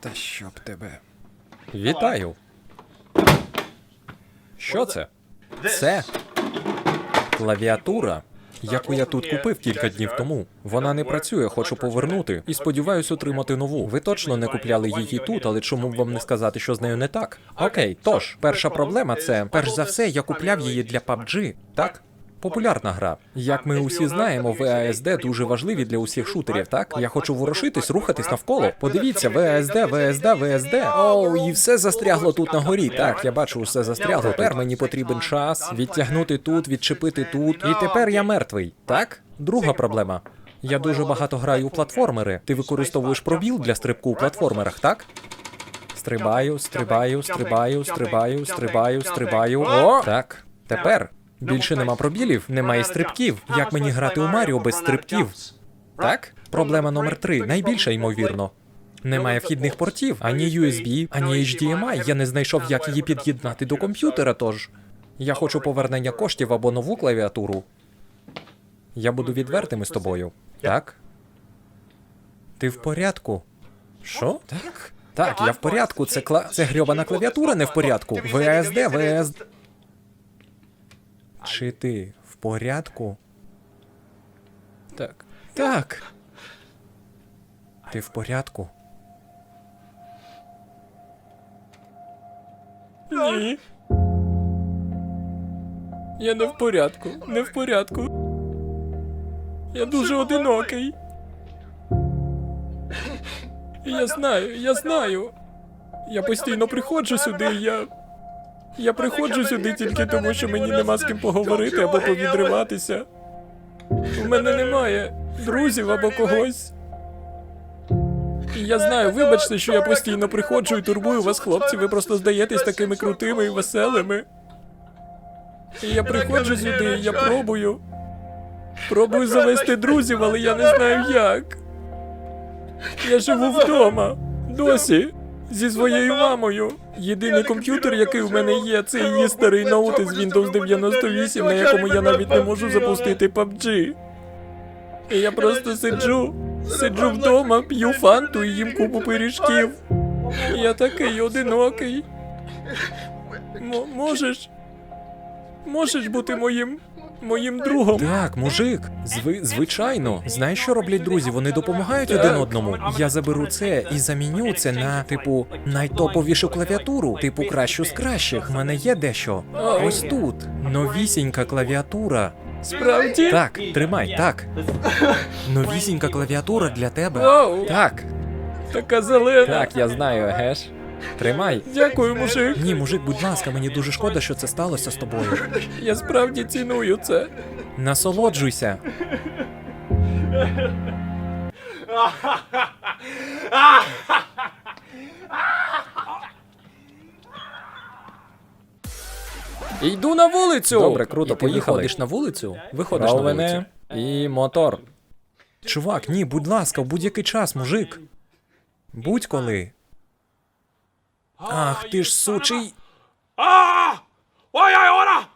Та щоб тебе. Вітаю. Що це? Це клавіатура, яку я тут купив кілька днів тому. Вона не працює, хочу повернути і сподіваюсь отримати нову. Ви точно не купляли її тут, але чому б вам не сказати, що з нею не так? Окей, тож, перша проблема це перш за все, я купляв її для PUBG, так? Популярна гра. Як ми усі знаємо, ВАСД дуже важливі для усіх шутерів, так? Я хочу ворушитись, рухатись навколо. Подивіться, ВАСД, ВСД, ВСД. Оу, і все застрягло тут на горі. Так, я бачу, все застрягло. Тепер мені потрібен час відтягнути тут, відчепити тут. І тепер я мертвий. Так? Друга проблема. Я дуже багато граю у платформери. Ти використовуєш пробіл для стрибку у платформерах, так? Стрибаю, стрибаю, стрибаю, стрибаю, стрибаю, стрибаю. О! Так. Тепер більше нема пробілів, немає стрибків. Як мені грати у Маріо без стрибків? Так? Проблема номер три, найбільша ймовірно. Немає вхідних портів, ані USB, ані HDMI. Я не знайшов, як її під'єднати до комп'ютера, тож. Я хочу повернення коштів або нову клавіатуру. Я буду відвертим із тобою. Так? Ти в порядку? Що? Так. Так, я в порядку. Це кла... Це грьобана клавіатура не в порядку. ВСД, ВСД. Чи ти в порядку? Так. Так. Ти в порядку? Ні. Я не в порядку. Не в порядку. Я дуже одинокий. Я знаю, я знаю. Я постійно приходжу сюди, я. Я приходжу сюди тільки тому, що мені нема з ким поговорити або повідриватися. У мене немає друзів або когось. Я знаю, вибачте, що я постійно приходжу і турбую вас, хлопці. Ви просто здаєтесь такими крутими і веселими. Я приходжу сюди, і я пробую. Пробую завести друзів, але я не знаю як. Я живу вдома. Досі. Зі своєю мамою. Єдиний комп'ютер, який в мене є, це її старий ноут із Windows 98, на якому я навіть не можу запустити PUBG. І я просто сиджу, сиджу вдома, п'ю фанту і їм купу пиріжків. І Я такий одинокий. М- можеш. Можеш бути моїм. Моїм другом. Так, мужик, зви, звичайно. Знаєш, що роблять друзі? Вони допомагають один одному. Я заберу це і заміню це на, типу, найтоповішу клавіатуру, типу кращу з кращих. У мене є дещо. Ось тут. Новісінька клавіатура. Справді? Так, тримай, так. Новісінька клавіатура для тебе. Так. Така зелена. Так, я знаю, геш. Тримай. Дякую, мужик. Ні, мужик, будь ласка, мені дуже шкода, що це сталося з тобою. Я справді ціную це. Насолоджуйся. Йду на вулицю. Добре, круто, І ти поїхали. виходиш на вулицю? Виходиш на на вулицю. вулицю. І мотор. Чувак, ні, будь ласка, в будь-який час, мужик. Будь-коли. Ах, ти ж сучий. ¡Oye, ahora!